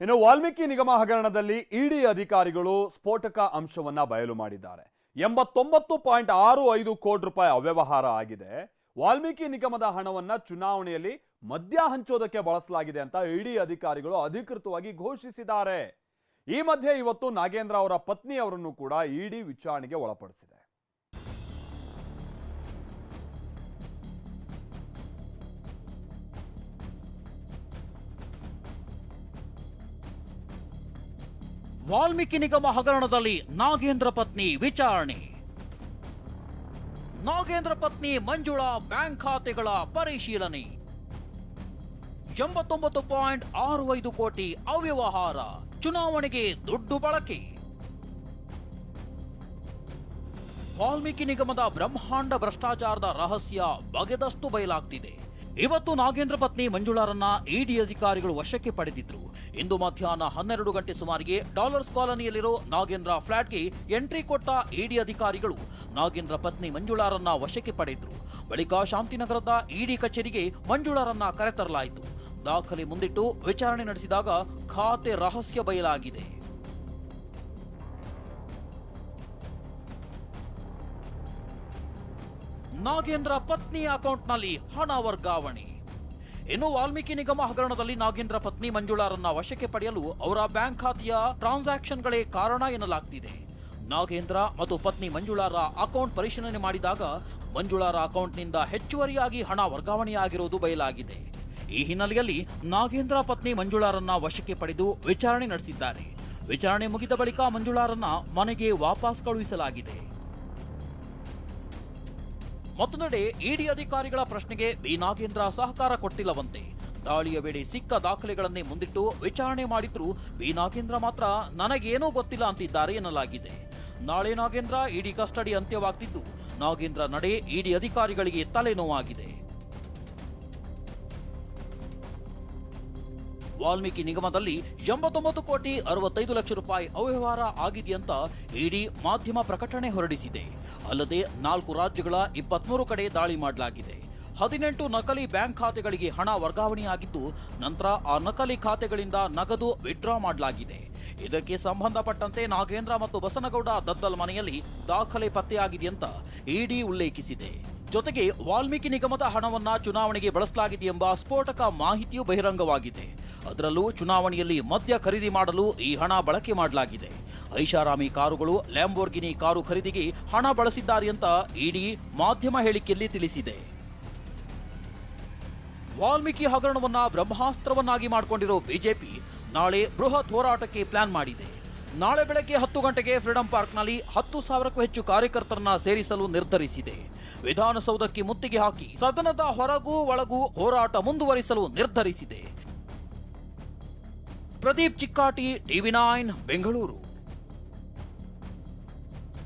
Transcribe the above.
ಇನ್ನು ವಾಲ್ಮೀಕಿ ನಿಗಮ ಹಗರಣದಲ್ಲಿ ಇಡಿ ಅಧಿಕಾರಿಗಳು ಸ್ಫೋಟಕ ಅಂಶವನ್ನ ಬಯಲು ಮಾಡಿದ್ದಾರೆ. ಎಂಬತ್ತೊಂಬತ್ತು ಪಾಯಿಂಟ್ ಆರು ಐದು ಕೋಟಿ ರೂಪಾಯಿ ಅವ್ಯವಹಾರ ಆಗಿದೆ. ವಾಲ್ಮೀಕಿ ನಿಗಮದ ಹಣವನ್ನ ಚುನಾವಣೆಯಲ್ಲಿ ಮದ್ಯ ಹಂಚೋದಕ್ಕೆ ಬಳಸಲಾಗಿದೆ ಅಂತ ಇಡಿ ಅಧಿಕಾರಿಗಳು ಅಧಿಕೃತವಾಗಿ ಘೋಷಿಸಿದ್ದಾರೆ. ಈ ಮಧ್ಯೆ ಇವತ್ತು ನಾಗೇಂದ್ರ ಅವರ ಪತ್ನಿ ಅವರನ್ನು ಕೂಡ ಇಡಿ ವಿಚಾರಣೆಗೆ ಒಳಪಡಿಸಿದೆ. ವಾಲ್ಮೀಕಿ ನಿಗಮ ಹಗರಣದಲ್ಲಿ ನಾಗೇಂದ್ರ ಪತ್ನಿ ವಿಚಾರಣೆ. ನಾಗೇಂದ್ರ ಪತ್ನಿ ಮಂಜುಳಾ ಬ್ಯಾಂಕ್ ಖಾತೆಗಳ ಪರಿಶೀಲನೆ. ಎಂಬತ್ತೊಂಬತ್ತು ಪಾಯಿಂಟ್ ಆರು ಐದು ಕೋಟಿ ಅವ್ಯವಹಾರ, ಚುನಾವಣೆಗೆ ದುಡ್ಡು ಬಳಕೆ. ವಾಲ್ಮೀಕಿ ನಿಗಮದ ಬ್ರಹ್ಮಾಂಡ ಭ್ರಷ್ಟಾಚಾರದ ರಹಸ್ಯ ಬಗೆದಷ್ಟು ಬಯಲಾಗ್ತಿದೆ. ಇವತ್ತು ನಾಗೇಂದ್ರ ಪತ್ನಿ ಮಂಜುಳಾರನ್ನ ಇಡಿ ಅಧಿಕಾರಿಗಳು ವಶಕ್ಕೆ ಪಡೆದಿದ್ರು. ಇಂದು ಮಧ್ಯಾಹ್ನ ಹನ್ನೆರಡು ಗಂಟೆ ಸುಮಾರಿಗೆ ಡಾಲರ್ಸ್ ಕಾಲೋನಿಯಲ್ಲಿರೋ ನಾಗೇಂದ್ರ ಫ್ಲಾಟ್ಗೆ ಎಂಟ್ರಿ ಕೊಟ್ಟ ಇಡಿ ಅಧಿಕಾರಿಗಳು ನಾಗೇಂದ್ರ ಪತ್ನಿ ಮಂಜುಳಾರನ್ನ ವಶಕ್ಕೆ ಪಡೆದ್ರು. ಬಳಿಕ ಶಾಂತಿನಗರದ ಇಡಿ ಕಚೇರಿಗೆ ಮಂಜುಳಾರನ್ನ ಕರೆತರಲಾಯಿತು. ದಾಖಲೆ ಮುಂದಿಟ್ಟು ವಿಚಾರಣೆ ನಡೆಸಿದಾಗ ಖಾತೆ ರಹಸ್ಯ ಬಯಲಾಗಿದೆ. ನಾಗೇಂದ್ರ ಪತ್ನಿ ಅಕೌಂಟ್ನಲ್ಲಿ ಹಣ ವರ್ಗಾವಣೆ. ಇನ್ನು ವಾಲ್ಮೀಕಿ ನಿಗಮ ಹಗರಣದಲ್ಲಿ ನಾಗೇಂದ್ರ ಪತ್ನಿ ಮಂಜುಳಾರನ್ನ ವಶಕ್ಕೆ ಪಡೆಯಲು ಅವರ ಬ್ಯಾಂಕ್ ಖಾತೆಯ ಟ್ರಾನ್ಸಾಕ್ಷನ್ಗಳೇ ಕಾರಣ ಎನ್ನಲಾಗ್ತಿದೆ. ನಾಗೇಂದ್ರ ಮತ್ತು ಪತ್ನಿ ಮಂಜುಳಾರ ಅಕೌಂಟ್ ಪರಿಶೀಲನೆ ಮಾಡಿದಾಗ ಮಂಜುಳಾರ ಅಕೌಂಟ್ನಿಂದ ಹೆಚ್ಚುವರಿಯಾಗಿ ಹಣ ವರ್ಗಾವಣೆಯಾಗಿರುವುದು ಬಯಲಾಗಿದೆ. ಈ ಹಿನ್ನೆಲೆಯಲ್ಲಿ ನಾಗೇಂದ್ರ ಪತ್ನಿ ಮಂಜುಳಾರನ್ನ ವಶಕ್ಕೆ ಪಡೆದು ವಿಚಾರಣೆ ನಡೆಸಿದ್ದಾರೆ. ವಿಚಾರಣೆ ಮುಗಿದ ಬಳಿಕ ಮಂಜುಳಾರನ್ನ ಮನೆಗೆ ವಾಪಸ್ ಕಳುಹಿಸಲಾಗಿದೆ. ಮತ್ತೊಂದೆಡೆ ಇಡಿ ಅಧಿಕಾರಿಗಳ ಪ್ರಶ್ನೆಗೆ ಬಿ ನಾಗೇಂದ್ರ ಸಹಕಾರ ಕೊಟ್ಟಿಲ್ಲವಂತೆ. ದಾಳಿಯ ವೇಳೆ ಸಿಕ್ಕ ದಾಖಲೆಗಳನ್ನೇ ಮುಂದಿಟ್ಟು ವಿಚಾರಣೆ ಮಾಡಿದ್ರು ಬಿ ನಾಗೇಂದ್ರ ಮಾತ್ರ ನನಗೇನೂ ಗೊತ್ತಿಲ್ಲ ಅಂತಿದ್ದಾರೆ ಎನ್ನಲಾಗಿದೆ. ನಾಳೆ ನಾಗೇಂದ್ರ ಇಡಿ ಕಸ್ಟಡಿ ಅಂತ್ಯವಾಗ್ತಿದ್ದು. ನಾಗೇಂದ್ರ ನಡೆ ಇಡಿ ಅಧಿಕಾರಿಗಳಿಗೆ ತಲೆನೋವಾಗಿದೆ. ವಾಲ್ಮೀಕಿ ನಿಗಮದಲ್ಲಿ ಎಂಬತ್ತೊಂಬತ್ತು ಕೋಟಿ ಅರವತ್ತೈದು ಲಕ್ಷ ರೂಪಾಯಿ ಅವ್ಯವಹಾರ ಆಗಿದೆಯಂತ ಇಡಿ ಮಾಧ್ಯಮ ಪ್ರಕಟಣೆ ಹೊರಡಿಸಿದೆ. ಅಲ್ಲದೆ ನಾಲ್ಕು ರಾಜ್ಯಗಳ ಇಪ್ಪತ್ಮೂರು ಕಡೆ ದಾಳಿ ಮಾಡಲಾಗಿದೆ. ಹದಿನೆಂಟು ನಕಲಿ ಬ್ಯಾಂಕ್ ಖಾತೆಗಳಿಗೆ ಹಣ ವರ್ಗಾವಣೆಯಾಗಿದ್ದು, ನಂತರ ಆ ನಕಲಿ ಖಾತೆಗಳಿಂದ ನಗದು ವಿಡ್ರಾ ಮಾಡಲಾಗಿದೆ. ಇದಕ್ಕೆ ಸಂಬಂಧಪಟ್ಟಂತೆ ನಾಗೇಂದ್ರ ಮತ್ತು ಬಸನಗೌಡ ದದ್ದಲ್ ಮನೆಯಲ್ಲಿ ದಾಖಲೆ ಪತ್ತೆಯಾಗಿದೆಯಂತ ಇಡಿ ಉಲ್ಲೇಖಿಸಿದೆ. ಜೊತೆಗೆ ವಾಲ್ಮೀಕಿ ನಿಗಮದ ಹಣವನ್ನ ಚುನಾವಣೆಗೆ ಬಳಸಲಾಗಿದೆ ಎಂಬ ಸ್ಫೋಟಕ ಮಾಹಿತಿಯೂ ಬಹಿರಂಗವಾಗಿದೆ. ಅದರಲ್ಲೂ ಚುನಾವಣೆಯಲ್ಲಿ ಮದ್ಯ ಖರೀದಿ ಮಾಡಲು ಈ ಹಣ ಬಳಕೆ ಮಾಡಲಾಗಿದೆ. ಐಷಾರಾಮಿ ಕಾರುಗಳು, ಲ್ಯಾಂಬೋರ್ಗಿನಿ ಕಾರು ಖರೀದಿಗೆ ಹಣ ಬಳಸಿದ್ದಾರೆ ಅಂತ ಇಡಿ ಮಾಧ್ಯಮ ಹೇಳಿಕೆಯಲ್ಲಿ ತಿಳಿಸಿದೆ. ವಾಲ್ಮೀಕಿ ಹಗರಣವನ್ನ ಬ್ರಹ್ಮಾಸ್ತ್ರವನ್ನಾಗಿ ಮಾಡಿಕೊಂಡಿರೋ ಬಿಜೆಪಿ ನಾಳೆ ಬೃಹತ್ ಹೋರಾಟಕ್ಕೆ ಪ್ಲಾನ್ ಮಾಡಿದೆ. ನಾಳೆ ಬೆಳಗ್ಗೆ ಹತ್ತು ಗಂಟೆಗೆ ಫ್ರೀಡಂ ಪಾರ್ಕ್ನಲ್ಲಿ ಹತ್ತು ಸಾವಿರಕ್ಕೂ ಹೆಚ್ಚು ಕಾರ್ಯಕರ್ತರನ್ನ ಸೇರಿಸಲು ನಿರ್ಧರಿಸಿದೆ. ವಿಧಾನಸೌಧಕ್ಕೆ ಮುತ್ತಿಗೆ ಹಾಕಿ ಸದನದ ಹೊರಗೂ ಒಳಗೂ ಹೋರಾಟ ಮುಂದುವರಿಸಲು ನಿರ್ಧರಿಸಿದೆ. Pradeep Chikkati TV nine Bengaluru.